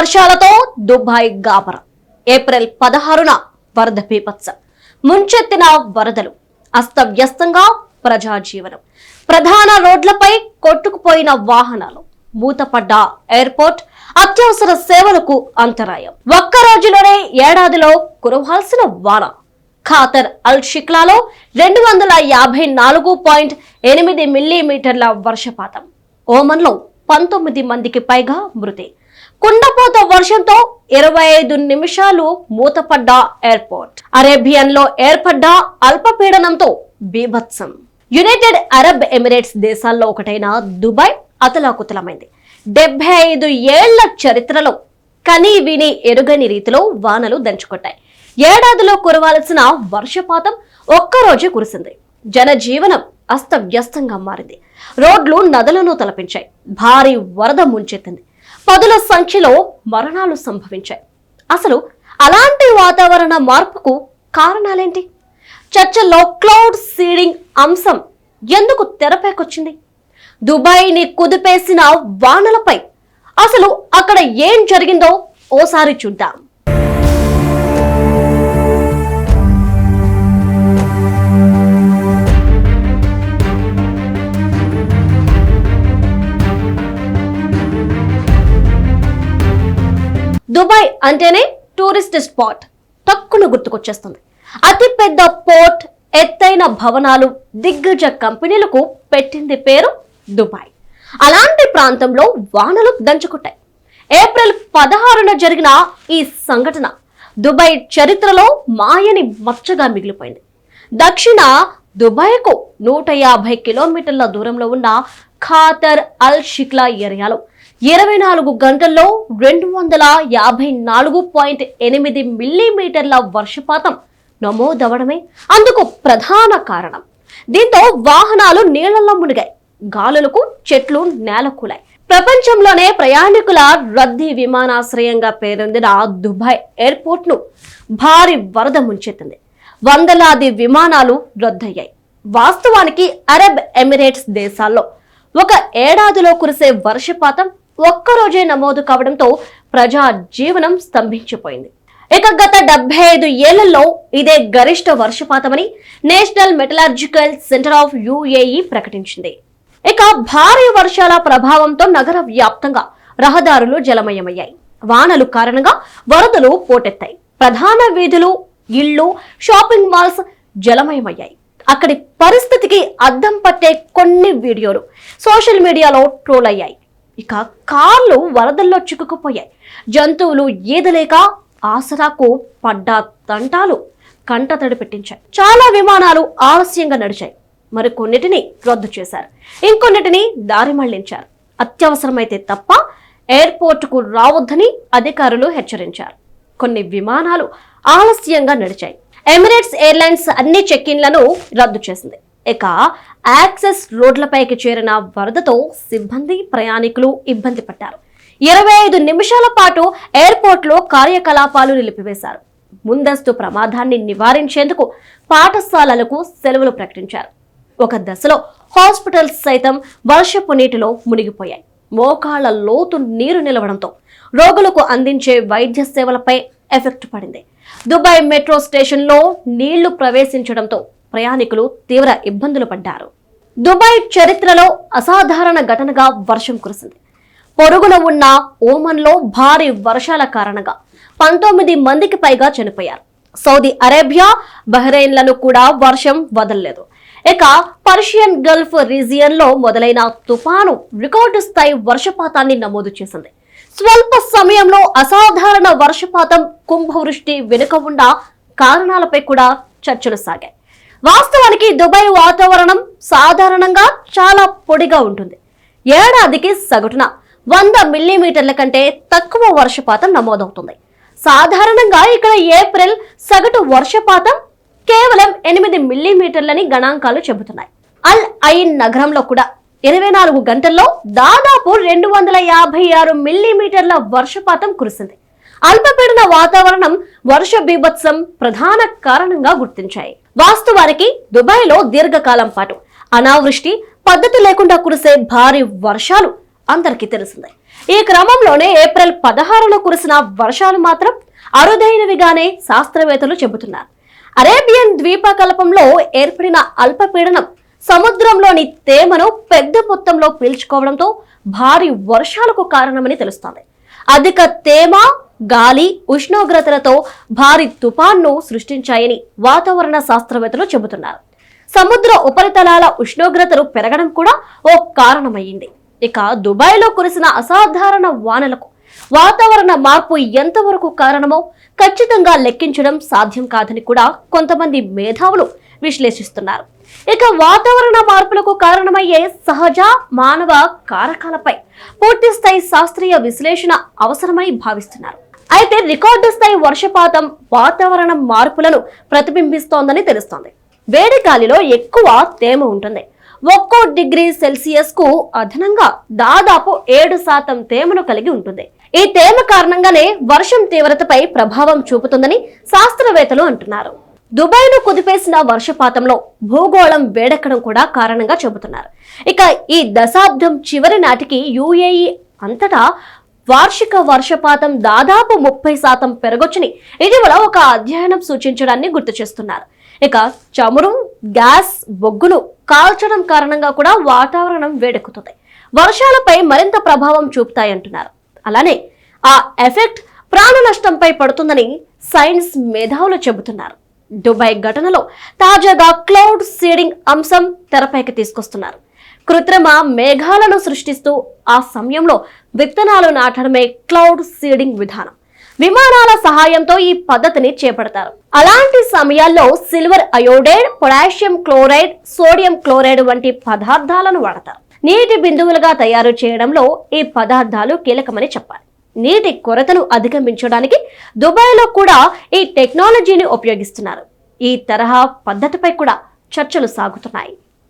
వర్షాలతో Dubai గాబర. April పదహారున వరద పీపత్స ముంచెత్తిన వరదలు. అస్తవ్యస్తంగా ప్రజాజీవనం. ప్రధాన రోడ్లపై కొట్టుకుపోయిన వాహనాలు. మూతపడ్డ ఎయిర్పోర్ట్ అత్యవసర సేవలకు అంతరాయం. ఒక్క రోజులోనే ఏడాదిలో కురవాల్సిన వాన. ఖాతర్ అల్ షిక్లాలో రెండు వందల యాభై నాలుగు పాయింట్ ఎనిమిది మిల్లీమీటర్ల వర్షపాతం. ఓమన్లో పంతొమ్మిది మందికి పైగా మృతి. కుండపోత వర్షంతో ఇరవై ఐదు నిమిషాలు మూతపడ్డ ఎయిర్పోర్ట్. అరేబియన్లో ఏర్పడ్డ అల్పపీడనంతో బీభత్సం. యునైటెడ్ అరబ్ ఎమిరేట్స్ దేశాల్లో ఒకటైన దుబాయ్ అతలాకుతలమైంది. డెబ్బై ఐదు ఏళ్ళ చరిత్రలో కనీ విని ఎరుగని రీతిలో వానలు దంచుకొట్టాయి. ఏడాదిలో కురవాల్సిన వర్షపాతం ఒక్కరోజే కురిసింది. జనజీవనం అస్తవ్యస్తంగా మారింది. రోడ్లు నదులను తలపించాయి. భారీ వరద ముంచెత్తింది. పదుల సంఖ్యలో మరణాలు సంభవించాయి. అసలు అలాంటి వాతావరణ మార్పుకు కారణాలేంటి? చర్చల్లో క్లౌడ్ సీడింగ్ అంశం ఎందుకు తెరపైకొచ్చింది? దుబాయ్ని కుదిపేసిన వానలపై అసలు అక్కడ ఏం జరిగిందో ఓసారి చూద్దాం. అంటేనే టూరిస్ట్ స్పాట్ తక్కువ గుర్తుకొచ్చేస్తుంది. అతిపెద్ద పోర్ట్ ఎత్తైన భవనాలు దిగ్గజ కంపెనీలకు పెట్టింది పేరు దుబాయ్. అలాంటి ప్రాంతంలో వానలు దంచుకుంటాయి ఏప్రిల్ పదహారున జరిగిన ఈ సంఘటన దుబాయ్ చరిత్రలో మాయని మచ్చగా మిగిలిపోయింది. దక్షిణ దుబాయ్కు నూట యాభై కిలోమీటర్ల దూరంలో ఉన్న ఖాతర్ అల్ షిక్లా ఏరియాలో ఇరవై నాలుగు గంటల్లో రెండు వందల యాభై నాలుగు పాయింట్ ఎనిమిది మిల్లీమీటర్ల వర్షపాతం నమోదవడమే అందుకు ప్రధాన కారణం. దీంతో వాహనాలు నీళ్ళలో మునిగాయి. గాలులకు చెట్లు నేలకూలాయి. ప్రపంచంలోనే ప్రయాణికుల రద్దీ విమానాశ్రయంగా పేరొందిన దుబాయ్ ఎయిర్పోర్ట్ను భారీ వరద ముంచెత్తింది. వందలాది విమానాలు రద్దయ్యాయి. వాస్తవానికి అరబ్ ఎమిరేట్స్ దేశాల్లో ఒక ఏడాదిలో కురిసే వర్షపాతం ఒక్కరోజే నమోదు కావడంతో ప్రజా జీవనం స్తంభించిపోయింది. ఇక గత డెబ్బై ఐదు ఏళ్ళలో ఇదే గరిష్ట వర్షపాతమని national metallurgical centre of UAE ప్రకటించింది. ఇక భారీ వర్షాల ప్రభావంతో నగర వ్యాప్తంగా రహదారులు జలమయమయ్యాయి. వానలు కారణంగా వరదలు పోటెత్తాయి. ప్రధాన వీధులు ఇళ్ళు షాపింగ్ మాల్స్ జలమయమయ్యాయి. అక్కడి పరిస్థితికి అద్దం పట్టే కొన్ని వీడియోలు సోషల్ మీడియాలో ట్రోల్ అయ్యాయి. ఇక కార్లు వరదల్లో చిక్కుకుపోయాయి. జంతువులు ఈదలేక ఆసరాకు పడ్డ తంటాలు కంటతడి పెట్టించాయి. చాలా విమానాలు ఆలస్యంగా నడిచాయి. మరికొన్నిటిని రద్దు చేశారు. ఇంకొన్నిటిని దారి మళ్ళించారు. అత్యవసరమైతే తప్ప ఎయిర్పోర్టుకు రావద్దని అధికారులు హెచ్చరించారు. కొన్ని విమానాలు ఆలస్యంగా నడిచాయి. ఎమిరేట్స్ ఎయిర్లైన్స్ అన్ని చెక్ ఇన్లను రద్దు చేసింది. ఇక యాక్సెస్ రోడ్లపైకి చేరిన వరదతో సిబ్బంది ప్రయాణికులు ఇబ్బంది పడ్డారు. ఇరవై ఐదు నిమిషాల పాటు ఎయిర్పోర్ట్లో కార్యకలాపాలు నిలిపివేశారు. ముందస్తు ప్రమాదాన్ని నివారించేందుకు పాఠశాలలకు సెలవులు ప్రకటించారు. ఒక దశలో హాస్పిటల్స్ సైతం వర్షపు నీటిలో మునిగిపోయాయి. మోకాళ్ళ లోతు నీరు నిలవడంతో రోగులకు అందించే వైద్య సేవలపై ఎఫెక్ట్ పడింది. దుబాయ్ మెట్రో స్టేషన్లో నీళ్ళు ప్రవేశించడంతో ప్రయాణికులు తీవ్ర ఇబ్బందులు పడ్డారు. దుబాయ్ చరిత్రలో అసాధారణ ఘటనగా వర్షం కురిసింది. పొరుగున ఉన్న ఓమన్లో భారీ వర్షాల కారణంగా పంతొమ్మిది మందికి పైగా చనిపోయారు. సౌదీ అరేబియా బహ్రెయిన్లను కూడా వర్షం వదలలేదు. ఇక పర్షియన్ గల్ఫ్ రీజియన్లో మొదలైన తుఫాను రికార్డు స్థాయి వర్షపాతాన్ని నమోదు చేసింది. స్వల్ప సమయంలో అసాధారణ వర్షపాతం కుంభవృష్టి వెనుక ఉన్న కారణాలపై కూడా చర్చలు సాగాయి. వాస్తవానికి దుబాయ్ వాతావరణం సాధారణంగా చాలా పొడిగా ఉంటుంది. ఏడాదికి సగటున వంద మిల్లీమీటర్ల కంటే తక్కువ వర్షపాతం నమోదవుతుంది. సాధారణంగా ఇక్కడ ఏప్రిల్ సగటు వర్షపాతం కేవలం ఎనిమిది మిల్లీమీటర్లని గణాంకాలు చెబుతున్నాయి. అల్ ఐన్ నగరంలో కూడా ఇరవై నాలుగు గంటల్లో దాదాపు రెండు వందల యాభై ఆరు మిల్లీమీటర్ల వర్షపాతం కురిసింది. అల్పపీడన వాతావరణం వర్ష బీభత్సం ప్రధాన కారణంగా గుర్తించాయి. వాస్తవానికి దుబాయ్లో దీర్ఘకాలం పాటు అనావృష్టి పద్ధతి లేకుండా కురిసే భారీ వర్షాలు అందరికీ తెలిసిందే. ఈ క్రమంలోనే ఏప్రిల్ పదహారులో కురిసిన వర్షాలు మాత్రం అరుదైనవిగానే శాస్త్రవేత్తలు చెబుతున్నారు. అరేబియన్ ద్వీపకల్పంలో ఏర్పడిన అల్పపీడనం సముద్రంలోని తేమను పెద్ద మొత్తంలో పీల్చుకోవడంతో భారీ వర్షాలకు కారణమని తెలుస్తోంది. అధిక తేమ గాలి ఉష్ణోగ్రతలతో భారీ తుఫాన్ను సృష్టించాయని వాతావరణ శాస్త్రవేత్తలు చెబుతున్నారు. సముద్ర ఉపరితలాల ఉష్ణోగ్రతలు పెరగడం కూడా ఓ కారణమయ్యింది. ఇక దుబాయ్లో కురిసిన అసాధారణ వానలకు వాతావరణ మార్పు ఎంతవరకు కారణమో ఖచ్చితంగా లెక్కించడం సాధ్యం కాదని కూడా కొంతమంది మేధావులు విశ్లేషిస్తున్నారు. ఇక వాతావరణ మార్పులకు కారణమయ్యే సహజ మానవ కారకాలపై పూర్తిస్థాయి శాస్త్రీయ విశ్లేషణ అవసరమని భావిస్తున్నారు. అయితే రికార్డు స్థాయి వర్షపాతం వాతావరణ మార్పులను ప్రతిబింబిస్తోందని తెలుస్తోంది. వేడి గాలిలో ఎక్కువ తేమ ఉంటుంది. ఒక్కో డిగ్రీ సెల్సియస్కు అదనంగా దాదాపు ఏడు శాతం తేమను కలిగి ఉంటుంది. ఈ తేమ కారణంగానే వర్షం తీవ్రతపై ప్రభావం చూపుతుందని శాస్త్రవేత్తలు అంటున్నారు. దుబాయ్ను కుదిపేసిన వర్షపాతంలో భూగోళం వేడెక్కడం కూడా కారణంగా చెబుతున్నారు. ఇక ఈ దశాబ్దం చివరి నాటికి యుఏఈ అంతటా వార్షిక వర్షపాతం దాదాపు ముప్పై శాతం పెరగొచ్చని ఇటీవల ఒక అధ్యయనం సూచించడాన్ని గుర్తు చేస్తున్నారు. ఇక చమురు గ్యాస్ బొగ్గును కాల్చడం కారణంగా కూడా వాతావరణం వేడెక్కుతుంది. వర్షాలపై మరింత ప్రభావం చూపుతాయంటున్నారు అలానే ఆ ఎఫెక్ట్ ప్రాణ నష్టంపై పడుతుందని సైన్స్ మేధావులు చెబుతున్నారు. దుబాయ్ ఘటనలో తాజాగా క్లౌడ్ సీడింగ్ అంశం తెరపైకి తీసుకొస్తున్నారు. కృత్రిమ మేఘాలను సృష్టిస్తూ ఆ సమయంలో విత్తనాలు నాటడమే క్లౌడ్ సీడింగ్ విధానం. విమానాల సహాయంతో ఈ పద్ధతిని చేపడతారు. అలాంటి సమయాల్లో silver iodide potassium chloride sodium chloride వంటి పదార్థాలను వాడతారు. నీటి బిందువులుగా తయారు చేయడంలో ఈ పదార్థాలు కీలకమని చెప్పాలి. నీటి కొరతను అధిగమించడానికి దుబాయ్లో కూడా ఈ టెక్నాలజీని ఉపయోగిస్తున్నారు. ఈ తరహా పద్ధతిపై కూడా చర్చలు సాగుతున్నాయి.